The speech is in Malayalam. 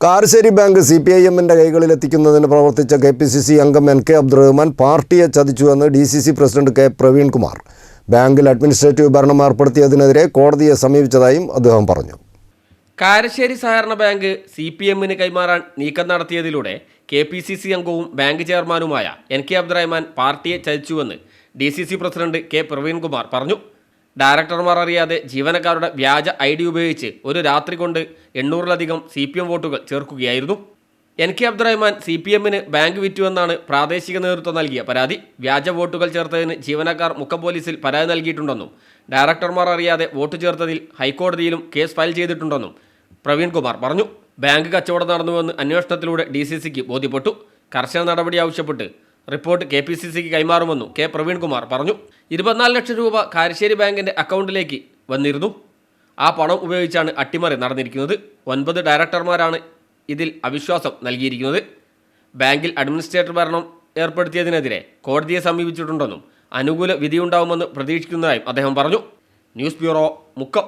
Karassery bank C P I എമ്മിന്റെ കൈകളിലെത്തിക്കുന്നതിന് പ്രവർത്തിച്ച കെ പി സി സി അംഗം എൻ കെ അബ്ദുറഹ്മാൻ പാർട്ടിയെ ചതിച്ചുവെന്ന് D C C president K Praveen Kumar ബാങ്കിൽ അഡ്മിനിസ്ട്രേറ്റീവ് ഭരണം ഏർപ്പെടുത്തിയതിനെതിരെ കോടതിയെ സമീപിച്ചതായും അദ്ദേഹം പറഞ്ഞു. കാരശ്ശേരി സഹകരണ ബാങ്ക് സി പി എമ്മിന് കൈമാറാൻ നീക്കം നടത്തിയതിലൂടെ കെ പി സി സി അംഗവും ബാങ്ക് ചെയർമാനുമായ എൻ കെ അബ്ദുറഹ്മാൻ പാർട്ടിയെ ചതിച്ചുവെന്ന് D C C president K Praveenkumar പറഞ്ഞു. ഡയറക്ടർമാർ അറിയാതെ ജീവനക്കാരുടെ വ്യാജ ഐ ഡി ഉപയോഗിച്ച് ഒരു രാത്രി കൊണ്ട് എണ്ണൂറിലധികം സി പി എം വോട്ടുകൾ ചേർക്കുകയായിരുന്നു. N K Abdurahman C P എമ്മിന് ബാങ്ക് വിറ്റുവെന്നാണ് പ്രാദേശിക നേതൃത്വം നൽകിയ പരാതി. വ്യാജ വോട്ടുകൾ ചേർത്തതിന് ജീവനക്കാർ മുക്കം പോലീസിൽ പരാതി നൽകിയിട്ടുണ്ടെന്നും ഡയറക്ടർമാർ അറിയാതെ വോട്ട് ചേർത്തതിൽ ഹൈക്കോടതിയിലും കേസ് ഫയൽ ചെയ്തിട്ടുണ്ടെന്നും പ്രവീൺ കുമാർ പറഞ്ഞു. ബാങ്ക് കച്ചവടം നടന്നുവെന്ന് അന്വേഷണത്തിലൂടെ ഡി സി സിക്ക് ബോധ്യപ്പെട്ടു. കർശന നടപടി ആവശ്യപ്പെട്ട് റിപ്പോർട്ട് കെ പി സി സിക്ക് കൈമാറുമെന്നും കെ പ്രവീൺകുമാർ പറഞ്ഞു. ഇരുപത്തിനാല് ലക്ഷം രൂപ കാരശ്ശേരി ബാങ്കിന്റെ അക്കൗണ്ടിലേക്ക് വന്നിരുന്നു. ആ പണം ഉപയോഗിച്ചാണ് അട്ടിമറി നടന്നിരിക്കുന്നത്. ഒൻപത് ഡയറക്ടർമാരാണ് ഇതിൽ അവിശ്വാസം നൽകിയിരിക്കുന്നത്. ബാങ്കിൽ അഡ്മിനിസ്ട്രേറ്റർ ഭരണം ഏർപ്പെടുത്തിയതിനെതിരെ കോടതിയെ സമീപിച്ചിട്ടുണ്ടെന്നും അനുകൂല വിധിയുണ്ടാവുമെന്ന് പ്രതീക്ഷിക്കുന്നതായും അദ്ദേഹം പറഞ്ഞു. News bureau Mukkam.